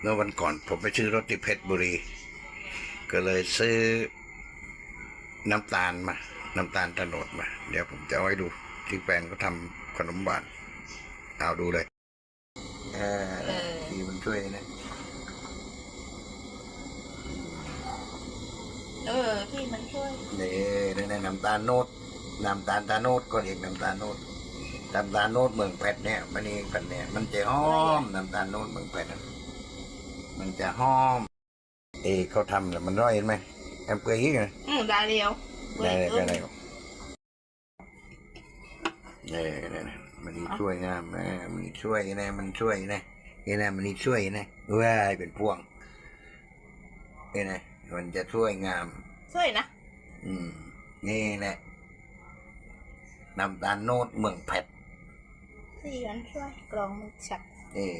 เมื่อวันก่อนผมไปซื้อรถที่เพชรบุรี ก็เลยซื้อน้ำตาลมา น้ำตาลตะโนดมา เดี๋ยวผมจะเอาไว้ดูที่แฟนเขาทำขนมหวานเอาดูเลยเออเออที่มันช่วยนะ เออที่มันช่วยนี่นี่นี่น้ำตาลโนดน้ำตาลตาโนดก็เรียกน้ำตาลโนดน้ำตาลโนดเมืองแพทเนี่ยมันนี่กันเนี่ยมันจะหอมน้ำตาลโนดเมืองแพทน่ะ มันจะหอม เอเขาทำแล้วมันร่อยเห็นไหมแอมเปยยี่ไงอืมได้เดียวได้ได้เว้ยได้นี่นี่นี่มันนี่ช่วยนะแม่มันนี่ช่วยนะมันช่วยนะนี่นะมันนี่ช่วยนะว้ายเป็นพวงนี่นะมันจะช่วยงาม ช่วยนะ อืม นี่แหละน้ำตาลโนดเมืองแพทที่มันช่วยกรองมันฉับนี่